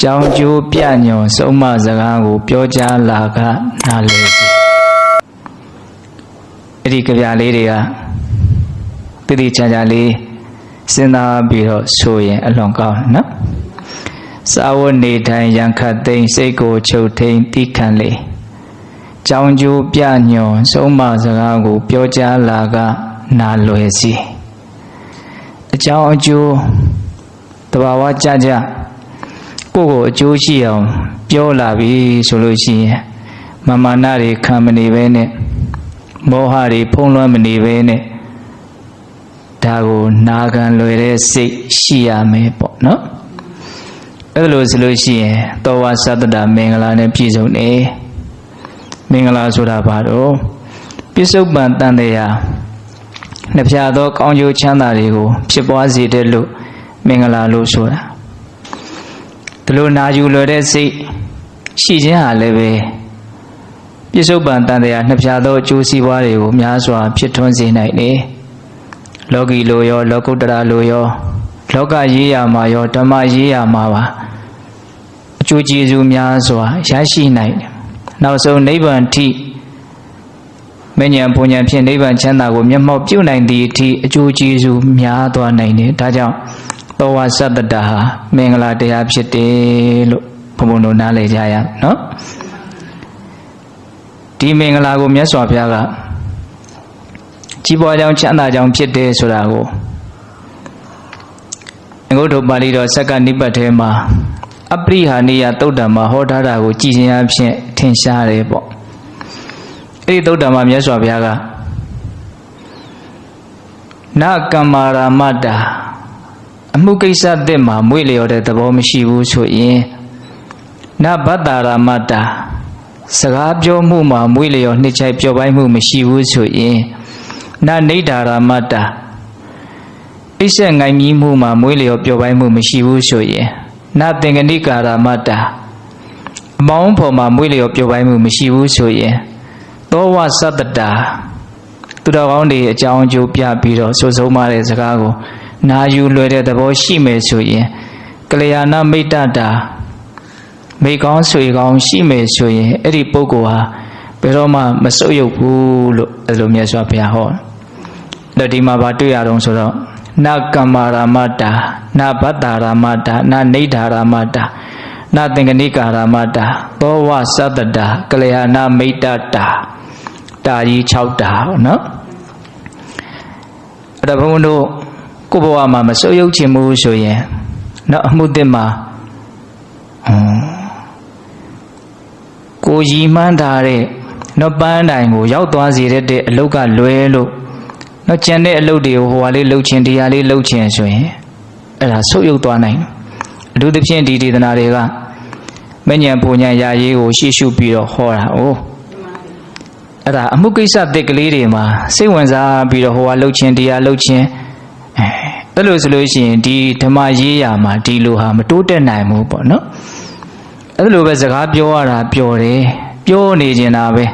ကြောင်းကျိုးပြညွန်ဆုံးမစကားကို ပြောကြားလာကနားလည်စီအဲ့ဒီကြပြလေးတွေကတတိချာချာလေးစဉ်းစားပြီးတော့ဆိုရင်အလွန်ကောင်းတယ်နော်စာဝတ်နေထိုင်ရန်ခတ်သိမ်းစိတ်ကိုချုပ်ထိန်တိခံလေကြောင်းကျိုးပြညွန်ဆုံးမစကားကို ပြောကြားလာကနားလွယ်စီအကြောင်းအကျိုးတဘာဝကြကြ ကိုယ့်ကိုအကျိုးရှိအောင် ပြောလာပြီဆိုလို့ရှိရင်မမာနတွေခံမနေပဲနဲ့မောဟတွေဖုံးလွှမ်းမနေပဲနဲ့ဒါကိုနာခံလွယ်တဲ့စိတ်ရှိရမယ်ပေါ့နော်အဲ့လိုဆိုလို့ရှိရင်တောဝသတ္တတာမင်္ဂလာနဲ့ပြည့်စုံတယ်မင်္ဂလာဆိုတာဘာတော့ပြစ္ဆုတ်ပန်တန်တရားနှစ်ဖြာသော ကောင်းကျိုးချမ်းသာတွေကို ဖြစ်ပွားစေတဲ့လို့မင်္ဂလာလို့ဆိုတာ ဒီလိုနာယူလွယ်တဲ့စိတ်ရှိခြင်းဟာလည်းပဲပြစ္ဆုတ်ပန်တန်တရားနှစ်ဖြာသောအကျိုးစီးပွားတွေကိုများစွာဖြစ်ထွန်းစေနိုင်တယ်လောကီလိုရော လောကုတ္တရာလိုရော လောကရေးရာမှာရောဓမ္မရေးရာမှာပါအကျိုးကျေးဇူးများစွာရရှိနိုင်တယ်နောက်ဆုံးနိဗ္ဗာန်ထိမဉ္ဇဉ်ဘုံဉ္ဇဉ်ဖြင့်နိဗ္ဗာန်ချမ်းသာကိုမျက်မှောက်ပြုနိုင်သည့်အထိအကျိုးကျေးဇူးများသွားနိုင်တယ်ဒါကြောင့် သောဝသတ္တတာဟာမင်္ဂလာတရားဖြစ်တယ်လို့ဘုံဘုံတို့နားလည်ကြရနော်ဒီမင်္ဂလာကိုမြတ်စွာဘုရားကကြီးပွားကြောင်းချမ်းသာကြောင်းဖြစ်တယ်ဆိုတာကိုငုတ်ထုတ်ပါဠိတော်စက္ကနိပတ်ထဲမှာအပရိဟာနိယသုတ်တံမှာဟောထားတာကိုကြည်ခြင်းအဖြစ်ထင်ရှားတယ်ပေါ့အဲ့ဒီသုတ်တံမှာမြတ်စွာဘုရားကနကမ္မာရာမတ္တာ အမှုကိစ္စအစ်မှာမွေ့လျော်တဲ့သဘောမရှိဘူးဆိုရင်နဘတ္တာရာမတ္တာစကားပြောမှုမှာမွေ့လျော်နှစ်ချိုက်ပြောပိုင်းမှုမရှိဘူးဆိုရင်နနေဒါရာမတ္တာအိဆက်ငိုင်မြီးမှုမှာမွေးလျော်ပျော်ပိုင်းမှုမရှိဘူးဆိုရင်နသင်္ကနိကာရမတ္တာအမောင်းဖို့မှာမွေးလျော်ပျော်ပိုင်းမှုမရှိဘူးဆိုရင်သောဝသတ္တတာသူတော်ကောင်းတွေအကြောင်းအကျိုးပြပြီးတော့ဆိုဆုံးမတဲ့စကားကို နာယူလွယ်တဲ့သဘောရှိမယ်ဆိုရင်ကလျာဏမိတ်တတာမိကောင်းဆွေကောင်းရှိမယ်ဆိုရင်အဲ့ဒီပုဂ္ဂိုလ်ဟာဘယ်တော့မှမဆုပ်ယုပ်ဘူးလို့အဲ့လိုမြတ်စွာဘုရားဟောတယ်ဒီမှာဗာတွေ့ရအောင်ဆိုတော့နကမ္မာရာမတာနဘတ္တာရာမတာနနေဋ္ဌာရာမတာနသင်္ကနိကာရာမတာသောဝသတ္တတာကလျာဏမိတ်တတာတာကြီး6တာဟောနော်အဲ့ဒါဘုန်းဘုန်းတို့ ကိုယ့်ဘဝမှာမဆုပ်ယုပ်ခြင်းဘူးဆိုရင်နော်အမှုသစ်မှာဟွန်းကိုရီမှန်းထားတဲ့နော်ပန်းတိုင်ကိုရောက်သွားစေတဲ့အလုတ်ကလွဲလို့နော်ကြံတဲ့အလုပ်တွေကိုဟိုဟာလေးလှုပ်ချင်တရားလေးလှုပ်ချင်ဆိုရင်အဲ့ဒါဆုပ်ယုပ်သွားနိုင်တယ်အထူးသဖြင့်ဒီဒေသနာတွေကမဉ္ဇဉ်ပူညာရာရေးကိုရှေ့ရှုပြီးတော့ဟောတာ哦အဲ့ဒါအမှုကိစ္စတစ်ကလေးတွေမှာစိတ်ဝင်စားပြီးတော့ဟိုဟာလှုပ်ချင်တရားလှုပ်ချင်အဲ အဲ့လိုဆိုလို့ရှိရင်ဒီဓမ္မရေးရာမှာဒီလိုဟာမတိုးတက်နိုင်ဘူးပေါ့နော်အဲ့လိုပဲစကားပြောရတာပြောတယ်ပြောနေကျင်တာပဲ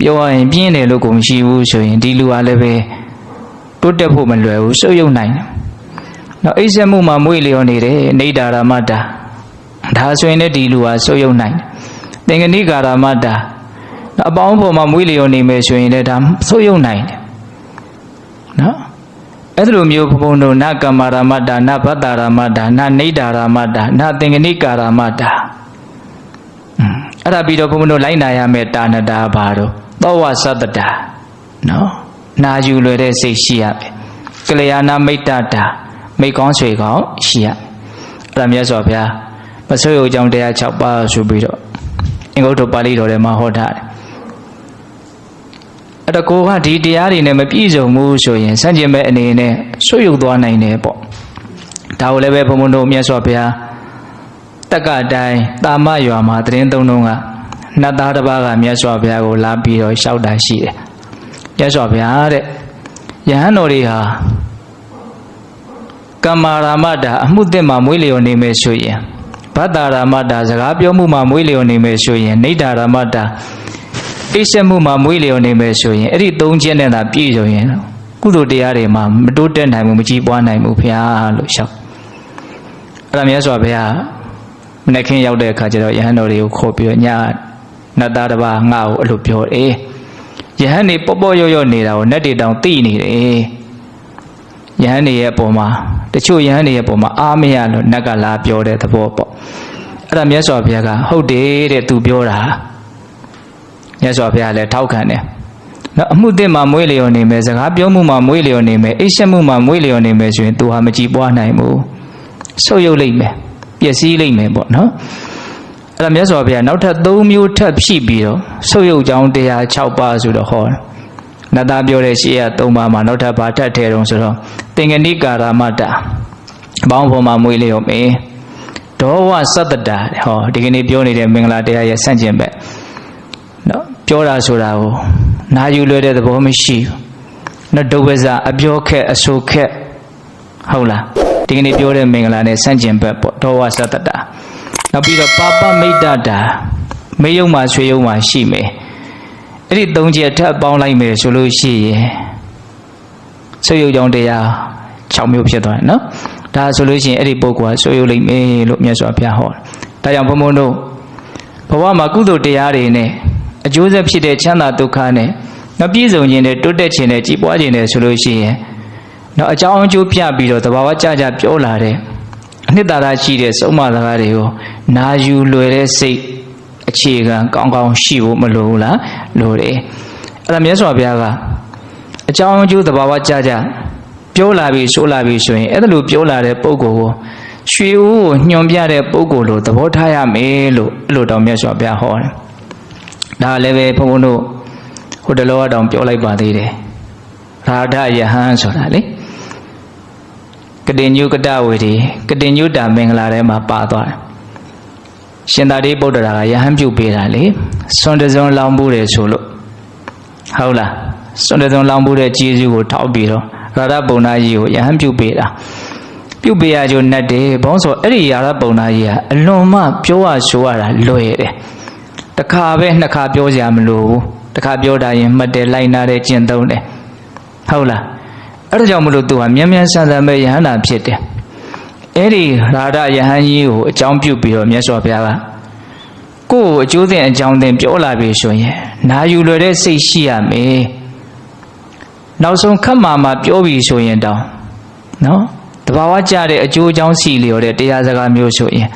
ပြောရရင်ပြင်းတယ်လို့ကိုမရှိဘူးဆိုရင်ဒီလူဟာလည်းပဲတိုးတက်ဖို့မလွယ်ဘူးစုပ်ယုပ်နိုင်တယ်။နောက်အိပ်ဆက်မှုမှာမွေ့လျော်နေတယ်နေဒါရမတ္တာဒါဆိုရင်လည်းဒီလူဟာစုပ်ယုပ်နိုင်တယ်။သင်္ကနိကာရမတ္တာနောက်အပေါင်းပေါ်မှာမွေ့လျော်နေမယ်ဆိုရင်လည်းဒါစုပ်ယုပ်နိုင်တယ်။နော် အဲ့လိုမျိုးဘုံဘုံတို့နကမ္မာရမတ္တာနဘတ္တာရမတ္တာနနေဒါရမတ္တာနသင်္ကနိကာရမတ္တာအဲ့ဒါပြီးတော့ဘုံဘုံတို့လိုက်နာရမယ်တာဏတာဘာတော့သောဝသတ္တတာနော်နာယူလွယ်တဲ့စိတ်ရှိရမယ်ကလျာဏမိတ်တတာမိတ်ကောင်းဆွေကောင်းရှိရအဲ့ဒါမြတ်စွာဘုရားမဆွေယုံကြောင့်တရား6ပါးဆိုပြီးတော့အင်္ဂုတ္တပါဠိတော်ထဲမှာဟောထားတယ် အဲ့တော့ကိုကဒီတရားတွေနဲ့မပြည့်စုံဘူးဆိုရင်စัจကျင်မဲ့အနေနဲ့ဆွေယုံသွားနိုင်တယ်ပေါ့ဒါကိုလည်းပဲဘုံဘုံတို့မြတ်စွာဘုရားတက္ကအတိုင်းတာမရွာမှာတရင်သုံးလုံးကနတ်သားတစ်ပါးကမြတ်စွာဘုရားကိုလာပြီးတော့ရှောက်တာရှိတယ်မြတ်စွာဘုရားတဲ့ယဟန်တော်တွေဟာကမ္မာရာမတာအမှုသစ်မှာမွေးလျော်နေမယ်ဆိုရင်ဘတ္တာရာမတာစကားပြောမှုမှာမွေးလျော်နေမယ်ဆိုရင်နေတ္တာရာမတာ အိပ်ဆက်မှုမှာမွေးလျော်နေမယ်ဆိုရင်အဲ့ဒီသုံးချက်နဲ့သာပြည့်စုံရင်ကုသိုလ်တရားတွေမှာမတိုးတက်နိုင်ဘူးမကြီးပွားနိုင်ဘူးဖျားလို့ရှောက်အဲ့ဒါမြတ်စွာဘုရားမနေ့ခင်ရောက်တဲ့အခါကျတော့ယဟန်တော်တွေကိုခေါ်ပြီးတော့ညနတ်သားတစ်ပါးငါ့ကိုအဲ့လိုပြောတယ်ယဟန်နေပေါ့ပေါ့ရော့ရော့နေတာကိုနတ်တွေတောင်သိနေတယ်ယဟန်နေရဲ့အပေါ်မှာတချို့ယဟန်နေရဲ့အပေါ်မှာအားမရလို့နတ်ကလာပြောတဲ့သဘောပေါ့အဲ့ဒါမြတ်စွာဘုရားကဟုတ်တယ်တဲ့သူပြောတာ မြတ်စွာဘုရားလည်းထောက်ခံတယ်နော်အမှုသစ်မှာမွေးလျော်နေမယ်စကားပြောမှုမှာမွေးလျော်နေမယ်အိပ်ရှက်မှုမှာမွေးလျော်နေမယ်ဆိုရင်သူဟာမကြည်ပွားနိုင်ဘူးဆုတ်ယုတ်လိမ့်မယ်ပျက်စီးလိမ့်မယ်ပေါ့နော်အဲ့ဒါမြတ်စွာဘုရားနောက်ထပ်၃မျိုးထပ်ဖြည့်ပြီးတော့ဆုတ်ယုတ်ကြောင်းတရား6ပါးဆိုတော့ဟောတယ်နတ်သားပြောတဲ့ရှေ့ရ၃ပါးမှာနောက်ထပ်ဘာထပ်ထဲတုံးဆိုတော့သင်္ကနိကာရမတ္တဘောင်းပေါ်မှာမွေးလျော်မယ်ဒေါဝသတ္တတာဟောဒီကနေ့ပြောနေတဲ့မင်္ဂလာတရားရဲ့ဆန့်ကျင်ဘက်နော် ပြောတာဆိုတာကိုနာယူလွယ်တဲ့သဘောမရှိဘူးနော်ဒုဝဇအပြောခက်အဆိုခက်ဟုတ်လားဒီကနေ့ပြောတဲ့မင်္ဂလာနဲ့ဆန့်ကျင်ဘက်ပေါ့ဒေါဝသတ္တတာနောက်ပြီးတော့ပါပမိတ်တတာမေယုံမှာဆွေယုံမှာရှိမယ်အဲ့ဒီသုံးချက်ထပ်ပေါင်းလိုက်မယ်ဆိုလို့ရှိရင်ဆွေယုံကြောင့်တရား6မျိုးဖြစ်သွားတယ်နော်ဒါဆိုလို့ရှိရင်အဲ့ဒီပုဂ္ဂိုလ်ကဆွေယုံလိမ့်မယ်လို့မြတ်စွာဘုရားဟောတယ်ဒါကြောင့်ဘုံဘုံတို့ဘဝမှာကုသိုလ်တရားတွေနဲ့အ ကျိုးဆက်ဖြစ်တဲ့ချမ်းသာဒုက္ခနဲ့နောက်ပြည့်စုံခြင်းနဲ့တိုးတက်ခြင်းနဲ့ကြီးပွားခြင်းနဲ့ဆိုလို့ရှိရင်နောက်အကြောင်းအကျိုးပြပြီးတော့တဘာဝကြကြပြောလာတဲ့အနှစ်သာရရှိတဲ့စုံမစကားတွေကိုနာယူလွယ်တဲ့စိတ်အခြေခံကောင်းကောင်းရှိဖို့မလိုဘူးလားလိုတယ်အဲ့ဒါမြတ်စွာဘုရားကအကြောင်းအကျိုးတဘာဝကြကြပြောလာပြီးဆိုလာပြီးဆိုရင်အဲ့ဒါလိုပြောလာတဲ့ပုံကိုယ်ကိုရွှေဦးကိုညွန်ပြတဲ့ပုံကိုယ်လိုသဘောထားရမယ်လို့အဲ့လိုတောင်မြတ်စွာဘုရားဟောတယ် ဒါလည်းပဲဘုန်းဘုန်းတို့ဟိုတလောကတောင်ပြောလိုက်ပါသေးတယ်ရာဓယဟန်ဆိုတာလေကတိညုကတဝေဒီကတိညုတာမင်္ဂလာထဲမှာပါသွားတယ်ရှင်သာရိပုတ္တရာကယဟန်ပြုတ်ပေးတာလေစွန်တစုံလောင်မှုတယ်ဆိုလို့ဟုတ်လားစွန်တစုံလောင်မှုတဲ့ကျေးဇူးကိုထောက်ပြီးတော့ရာဓပုံနာကြီးကိုယဟန်ပြုတ်ပေးတာပြုတ်ပေးရကြုံနဲ့တယ်ဘောင်းဆိုအဲ့ဒီရာဓပုံနာကြီးကအလွန်မှပြောရဆိုရတာလွယ်တယ် တခါပဲနှစ်ခါပြောကြမလို့ဘူးတခါပြောတာရင်မှတ်တယ်လိုက်နာတယ်ကျင့်သုံးတယ်ဟုတ်လားအဲ့ဒါကြောင့်မလို့သူဟာမြန်မြန်ဆန်ဆန်ပဲယဟန္တာဖြစ်တယ်အဲ့ဒီရာဓယဟန်ကြီးကိုအကြောင်းပြုပြီးတော့မြတ်စွာဘုရားကကိုယ့်ကိုအကျိုးသင်အကြောင်းသင်ပြောလာပြီဆိုရင်နာယူလွယ်တဲ့စိတ်ရှိရမယ်နောက်ဆုံးခတ်မာမှာပြောပြီဆိုရင်တောင်းနော်တဘာဝကြတဲ့အကျိုးအကြောင်းစီလျော်တဲ့တရားစကားမျိုးဆိုရင်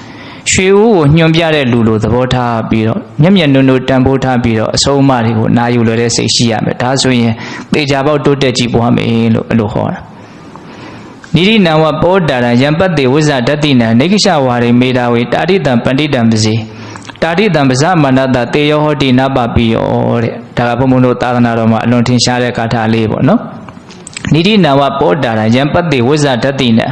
ရွှေဦးကိုညွှန်ပြတဲ့လူလိုသဘောထားပြီးတော့မျက်မျက်နှုံနှုံတန်ဖိုးထားပြီးတော့အဆုံးအမတွေကိုနာယူလွယ်တဲ့စိတ်ရှိရမယ်ဒါဆိုရင်တေချာပေါက်တိုးတက်ကြည့်ပွားမယ်လို့အဲ့လိုဟောတာနိရိနံဝပောတာရယံပတ္တိဝိဇ္ဇဒတ္တိနံနေကိရှဝါရိမေတာဝေတာရိတံပန္တိတံပစီတာရိတံပဇမန္တတတေယောဟောတိနပပိယောတဲ့ဒါကဘုံဘုံတို့သာသနာတော်မှာအလွန်ထင်ရှားတဲ့ကာထာလေးပေါ့နော်နိရိနံဝပောတာရယံပတ္တိဝိဇ္ဇဒတ္တိနံ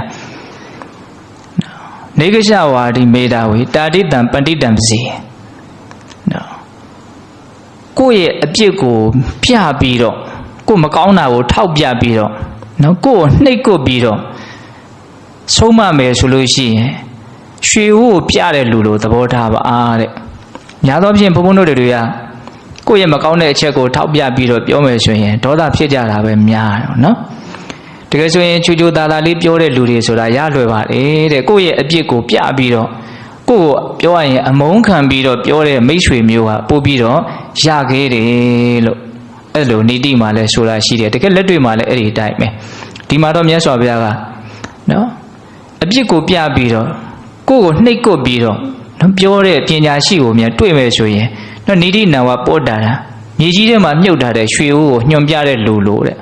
နေကရှဝါဒီမေတာဝေတာတိတံပန္တိတံပစီနော်ကိုယ့်ရဲ့အပြစ်ကိုပြပြီးတော့ကိုယ်မကောင်းတာကိုထောက်ပြပြီးတော့နော်ကိုယ်ကိုနှိပ်ကွပ်ပြီးတော့ဆုံးမမယ်ဆိုလို့ရှိရင်ရွှေဦးကိုပြတဲ့လူလိုသဘောထားပါအားတဲ့ညာတော့ဖြင့်ဘုံဘုံတို့တွေကကိုယ့်ရဲ့မကောင်းတဲ့အချက်ကိုထောက်ပြပြီးတော့ပြောမယ်ဆိုရင်ဒေါသဖြစ်ကြတာပဲများတယ်နော် တကယ်ဆိုရင်ချူချူသားသားလေးပြောတဲ့လူတွေဆိုတာရလွယ်ပါလေတဲ့ကိုယ့်ရဲ့အပြစ်ကိုပြပြီးတော့ကိုယ့်ကိုပြောရရင်အမုန်းခံပြီးတော့ပြောတဲ့မိတ်ဆွေမျိုးဟာပို့ပြီးတော့ရခဲ့တယ်လို့အဲ့လိုနေတိမှာလဲဆိုတာရှိတယ်တကယ်လက်တွေ့မှာလဲအဲ့ဒီအတိုင်းပဲဒီမှာတော့မြတ်စွာဘုရားကနော်အပြစ်ကိုပြပြီးတော့ကိုယ့်ကိုနှိပ်ကွပ်ပြီးတော့နော်ပြောတဲ့ပညာရှိကိုမြန်တွေ့မယ်ဆိုရင်နော်နေတိနာဝပောတာတာမြေကြီးထဲမှာမြုပ်ထားတဲ့ရွှေအိုးကိုညွန်ပြတဲ့လူလိုတဲ့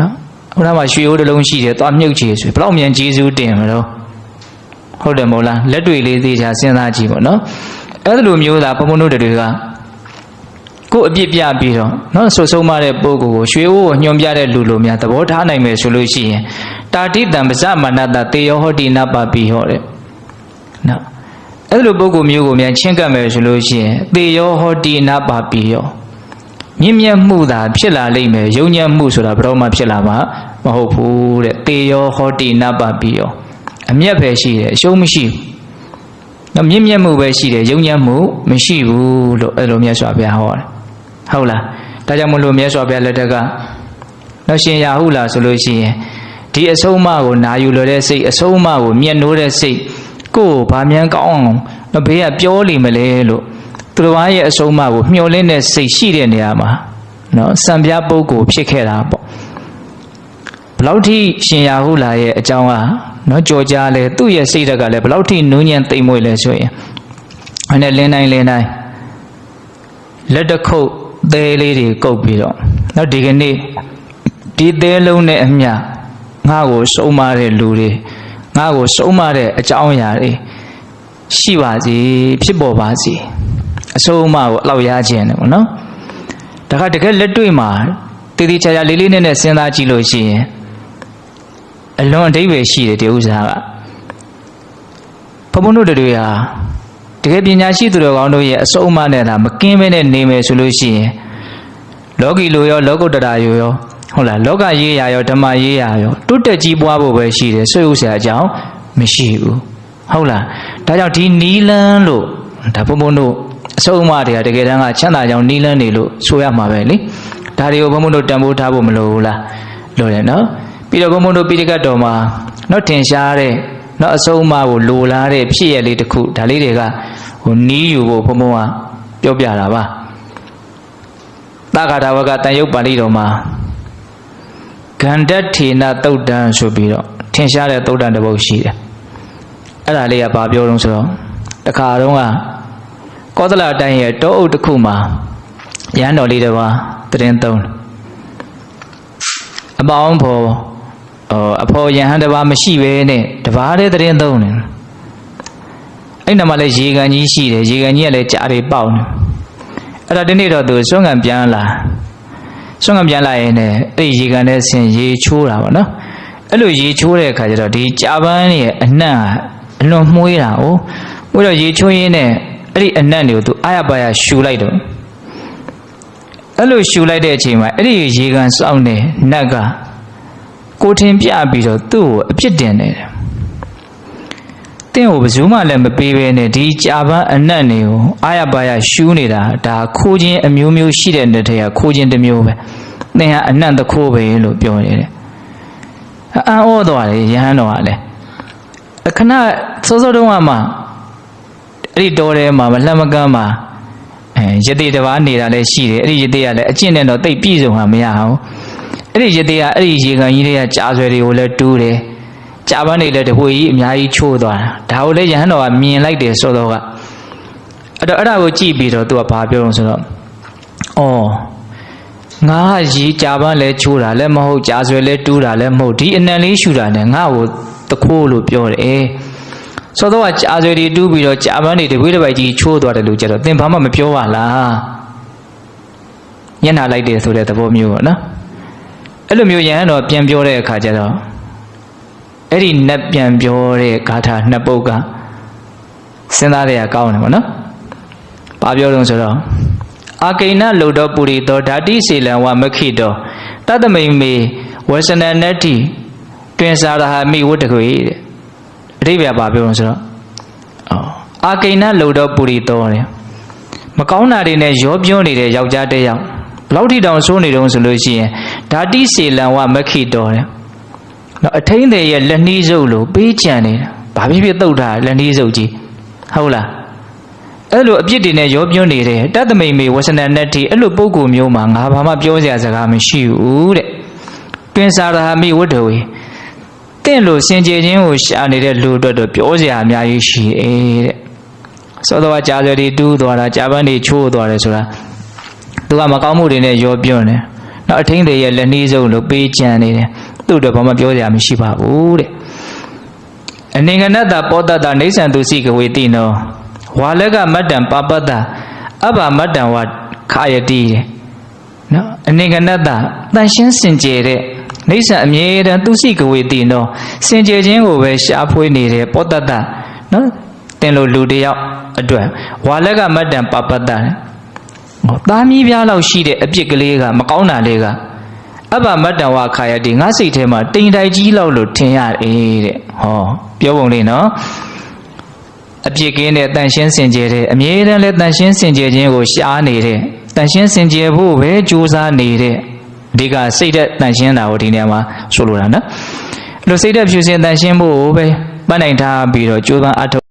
နော်ဟိုနားမှာရွှေအိုးတစ်လုံးရှိတယ်သွားမြုပ်ချေဆိုဘယ်လောက်မြန်ကျေးဇူးတင်မလို့ဟုတ်တယ်မို့လားလက်တွေ့လေးသေးချာစဉ်းစားကြည့်ပေါ့နော်အဲ့လိုမျိုးသာဘုံဘုံတို့တွေကကိုယ်အပြစ်ပြပြီးတော့နော်ဆွဆုံးမတဲ့ပုဂ္ဂိုလ်ကိုရွှေအိုးကိုညွန်ပြတဲ့လူလိုများသဘောထားနိုင်မယ်ဆိုလို့ရှိရင်တာတိတံပဇမနတတေယောဟောတိနပပိဟောတဲ့နော်အဲ့လိုပုဂ္ဂိုလ်မျိုးကိုများချင်းကပ်မယ်ဆိုလို့ရှိရင်တေယောဟောတိနပပိယော မြင့်မြတ်မှုသာဖြစ်လာလိမ့်မယ်ယုံညံ့မှုဆိုတာဘယ်တော့မှဖြစ်လာမှာမဟုတ်ဘူးတဲ့တေယောဟောတိနပပိယောအမျက်ပဲရှိတယ်အရှုံးမရှိဘူးနော်မြင့်မြတ်မှုပဲရှိတယ်ယုံညံ့မှုမရှိဘူးလို့အဲ့လိုမြတ်စွာဘုရားဟောတယ်ဟုတ်လားဒါကြောင့်မလို့မြတ်စွာဘုရားလက်ထက်ကနော်ရှင်ရဟုလားဆိုလို့ရှိရင်ဒီအဆုံးအမကိုနာယူလိုတဲ့စိတ်အဆုံးအမကိုမြတ်နိုးတဲ့စိတ်ကိုယ်ကိုဗာမြန်ကောင်းအောင်တော့ဘေးကပြောလိမ့်မလဲလို့ သူတော်ဘာရဲ့အဆုံးအမကိုမျှော်လင့်တဲ့စိတ်ရှိတဲ့နေရာမှာနော်စံပြပုဂ္ဂိုလ်ဖြစ်ခဲ့တာပေါ့ဘလောက်ထိရှင်ရာဟုလာရဲ့အကြောင်းကနော်ကြော်ကြားလဲသူ့ရဲ့စိတ်ဓာတ်ကလည်းဘလောက်ထိနူးညံ့သိမ်မွေ့လဲဆိုရင်အဲ့နဲ့လင်းတိုင်းလင်းတိုင်းလက်တစ်ခုပ်သေးလေးတွေကုတ်ပြီးတော့နော်ဒီကနေ့ဒီသေးလုံးနဲ့အမျှငါ့ကိုစုံမတဲ့လူတွေငါ့ကိုစုံမတဲ့အကြောင်းအရာတွေရှိပါစေဖြစ်ပေါ်ပါစေ အဆုံးအမကိုအလောက်ရခြင်းတယ်ပေါ့နော်ဒါကတကယ်လက်တွေ့မှာတည်တည်ချာချာလေးလေးနက်နက်စဉ်းစားကြည့်လို့ရှိရင်အလွန်အဓိပ္ပာယ်ရှိတယ်ဒီဥစ္စာကဘုံဘုံတို့တွေဟာတကယ်ပညာရှိသူတော်ကောင်းတို့ရဲ့အဆုံးအမနဲ့သာမကင်းမဲနဲ့နေမယ်ဆိုလို့ရှိရင်လောကီလိုရောလောကုတ္တရာရောရောဟုတ်လားလောကရေးရာရောဓမ္မရေးရာရောတွတ်တက်ကြီးပွားဖို့ပဲရှိတယ်ဆွေးဥစ္စာအကြောင်းမရှိဘူးဟုတ်လားဒါကြောင့်ဒီနီလန်းလို့ဒါဘုံဘုံတို့ အဆုံးအမတွေကတကယ်တမ်းကချမ်းသာကြောင်နီလန်းနေလို့ဆိုရမှာပဲလေဒါတွေကိုဘုံဘုံတို့တန်ဖိုးထားဖို့မလိုဘူးလားလိုတယ်နော်ပြီးတော့ဘုံဘုံတို့ပိဋကတ်တော်မှာတော့ထင်ရှားတဲ့နော်အဆုံးအမကိုလိုလားတဲ့ဖြစ်ရလေးတစ်ခုဒါလေးတွေကဟိုနီးယူဖို့ဘုံဘုံကပြောပြတာပါသက္ကာထဝကတန်ရုပ်ပါဠိတော်မှာဂန္ဓထေနသုတ်တံဆိုပြီးတော့ထင်ရှားတဲ့သုတ်တံတစ်ပုဒ်ရှိတယ်အဲ့ဒါလေးကဘာပြောလို့ဆိုတော့တခါတော့ ကကောသလတိုင်းရဲ့တောအုပ်တစ်ခုမှာရဟန်းတော်လေးတစ်ပါးတရင်သုံးတယ်အပေါင်းဖော်ဟောအဖော်ယဟန်တစ်ပါးမရှိပဲနဲ့တပါးတည်းတရင်သုံးတယ်အဲ့နာမှာလည်းရေကန်ကြီးရှိတယ်ရေကန်ကြီးကလည်းကြားတွေပေါက်နေအဲ့ဒါဒီနေ့တော့သူစွန့်ငံပြန်လာစွန့်ငံပြန်လာရင်လည်းအဲ့ဒီရေကန်ထဲဆင်ရေချိုးတာပေါ့နော်အဲ့လိုရေချိုးတဲ့အခါကျတော့ဒီကြာပန်းရဲ့အနှံ့အလွန်မှုေးတာ哦မှုေးတော့ရေချိုးရင်းနဲ့ အဲ့ဒီအနံ့တွေကိုသူအာရပါရရှူလိုက်တော့အဲ့လိုရှူလိုက်တဲ့အချိန်မှာအဲ့ဒီရေကန်စောင်းတဲ့နတ်ကကိုထင်ပြပြီးတော့သူ့ကိုအပြစ်တင်နေတယ်တင်းကိုဘယ်သူမှလည်းမပေးဘဲနဲ့ဒီကြာပန်းအနံ့တွေကိုအာရပါရရှူနေတာဒါခိုးခြင်းအမျိုးမျိုးရှိတဲ့တဲ့ထဲကခိုးခြင်းတစ်မျိုးပဲသင်ဟာအနံ့တစ်ခိုးပဲလို့ပြောနေတယ်အံ့ဩသွားတယ်ယဟန်တော်ကလည်းအခဏစောစောတုန်းကမှ အဲ့ဒီတော်ထဲမှာမလှမ်းမကမ်းမှာအဲယတိတစ်ပါးနေတာလည်းရှိတယ်အဲ့ဒီယတိကလည်းအကျင့်နဲ့တော့တိတ်ပြည့်စုံမှာမရအောင်အဲ့ဒီယတိကအဲ့ဒီရေကန်ကြီးတွေကကြာဆွဲတွေကိုလည်းတူးတယ်ကြာပန်းတွေလည်းတပွေကြီးအများကြီးချိုးသွားတာဒါကိုလည်းယဟန်တော်ကမြင်လိုက်တယ်ဆိုတော့ကအဲ့တော့အဲ့ဒါကိုကြည့်ပြီးတော့သူကဘာပြောလို့ဆိုတော့အော်ငါရေကြာပန်းလဲချိုးတာလည်းမဟုတ်ကြာဆွဲလဲတူးတာလည်းမဟုတ်ဒီအနံလေးရှူတာနဲ့ငါ့ကိုတခိုးလို့ပြောတယ် ဆိုတော့ကြာဆွဲတွေတူးပြီးတော့ကြာပန်းတွေတပွေးတစ်ပိုက်ကြီးချိုးသွားတယ်လို့ကြတော့သင်ဘာမှမပြောပါလားညံ့နာလိုက်တယ်ဆိုတဲ့သဘောမျိုးပေါ့နော်အဲ့လိုမျိုးရဟန်းတော်ပြန်ပြောတဲ့အခါကျတော့အဲ့ဒီနတ်ပြန်ပြောတဲ့ဂါထာနှစ်ပုဒ်ကစဉ်းစားရကောင်းတယ်ပေါ့နော်ဘာပြောလို့ဆိုတော့အာကိဏလုတော်ပုရိသောဓာတိစေလံဝမခိတောတတမိန်မေဝဆနနတ္တိတွင်စာရဟမိဝတ္တကွေတဲ့ အဓိပ္ပာယ်ဘာပြောလို့ဆိုတော့အော်အာကိဏလုတော်ပုရိသောတဲ့မကောင်းတာတွေနဲ့ရောပြောနေတဲ့ယောက်ျားတစ်ယောက်ဘလောက်ထိတောင်ဆိုးနေတုံးဆိုလို့ရှိရင်ဓာတိစေလံဝမခိတောတဲ့နော်အထိန်တဲ့ရဲ့လက်နှီးစုပ်လို့ပေးကြံနေတာဘာဖြစ်ဖြစ်တုတ်တာလက်နှီးစုပ်ကြီးဟုတ်လားအဲ့လိုအပြစ်တွေနဲ့ရောပြွန်းနေတဲ့တတ်သမိန်မေဝဆနနတ္တိအဲ့လိုပုံကိုမျိုးမှာငါဘာမှပြောစရာစကားမရှိဘူးတဲ့တွင်စာရဟမိဝတ္တဝေ တင့်လို့စင်ကြယ်ခြင်းကိုရှာနေတဲ့လူအတွက်တော့ပြောစရာအများကြီးရှိတယ်တဲ့သောတော်ကြာကြတွေတူးသွားတာကြာပန်းတွေချိုးသွားတယ်ဆိုတာသူကမကောင်းမှုတွေနဲ့ရောပြွန်းတယ်နောက်အထင်းတွေရဲ့လက်နှီးစုံလို့ပေးကြံနေတယ်သူ့အတွက်ဘာမှပြောစရာမရှိပါဘူးတဲ့အနေငနတ္တပောတတ္တနေဆံသူစိကဝေတိနောဝါလကမတ္တံပပတ္တအဘမတ္တံဝခာယတိတဲ့နော်အနေကနတ္တတန်ရှင်းစင်ကြယ်တဲ့ နေဆံအမြဲတမ်းသူစိကဝေတိနောစင်ကြယ်ခြင်းကိုပဲရှားဖွေးနေတဲ့ပောတတ္တနော်တင်လို့လူတယောက်အတွက်ဝါလကမတ္တံပပတ္တဟောသားမီးပြားလောက်ရှိတဲ့အပြစ်ကလေးကမကောင်းတာလေးကအဘမတ္တဝခာယတိငါစိတ်ထဲမှာတိမ်တိုက်ကြီးလောက်လို့ထင်ရတယ်တဲ့ဟောပြောပုံလေးနော်အပြစ်ကင်းတဲ့တန်ရှင်းစင်ကြယ်တဲ့အမြဲတမ်းလဲတန်ရှင်းစင်ကြယ်ခြင်းကိုရှားနေတဲ့တန်ရှင်းစင်ကြယ်ဖို့ပဲကြိုးစားနေတဲ့ အဓိကစိတ်သက်တန်ရှင်းတာကိုဒီနေရာမှာဆိုလိုတာနော်အဲ့လိုစိတ်သက်ဖြူစင်တန်ရှင်းဖို့ပဲပတ်နိုင်ထားပြီးတော့ကြိုးပမ်းအထောက်